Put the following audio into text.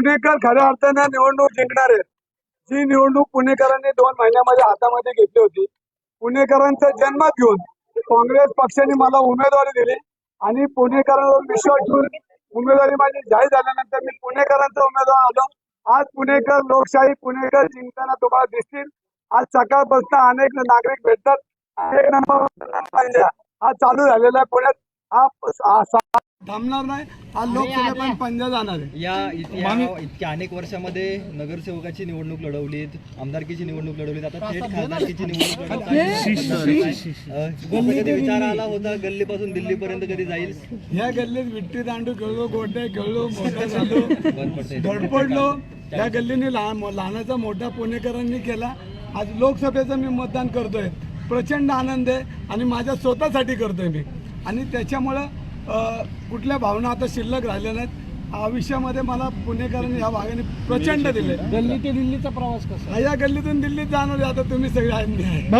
पुणेकर खऱ्या अर्थाने निवडणूक जिंकणार. आहेत जी निवडणूक पुणेकरांनी दोन महिन्यामध्ये हातामध्ये घेतली होती. पुणेकरांचा जन्मात घेऊन काँग्रेस पक्षाने मला उमेदवारी दिली आणि पुणेकरांवर विश्वास ठेवून उमेदवारी माझी जाहीर झाल्यानंतर मी पुणेकरांचा उमेदवार आलो. आज पुणेकर लोकशाही पुणेकर जिंकताना तुम्हाला दिसतील. आज सकाळपासून अनेक नागरिक भेटतात. अनेक नंबर आज चालू झालेला आहे पुण्यात. थांबणार नाही. हा लोकसभा पण पंजा जाणार आहे. या इतिहा- इतक्या अनेक वर्षामध्ये नगरसेवकाची निवडणूक लढवलीत आमदारकीची निवडणूक लढवलीत. आता थेट खासदारकीची निवडणूक विचार आला होता गल्लीपासून दिल्लीपर्यंत कधी जाईल? ह्या गल्लीत विट्टी दांडू खेळलो गोटे खेळलो मोठा झालो धडपडलो. त्या गल्लीने लहान लहानाचा मोठा पुणेकरांनी केला. आज लोकसभेचं मी मतदान करतोय. प्रचंड आनंद आहे आणि माझ्या स्वतःसाठी करतोय मी. आणि त्याच्यामुळं कुठल्या भावना आता शिल्लक राहिल्या नाहीत. आयुष्यामध्ये मला पुणेकरांनी ह्या भागाने प्रचंड दिले गल्ली ते दिल्लीचा प्रवास कसा? या गल्लीतून दिल्लीत जाणार आता तुम्ही सगळे आहे.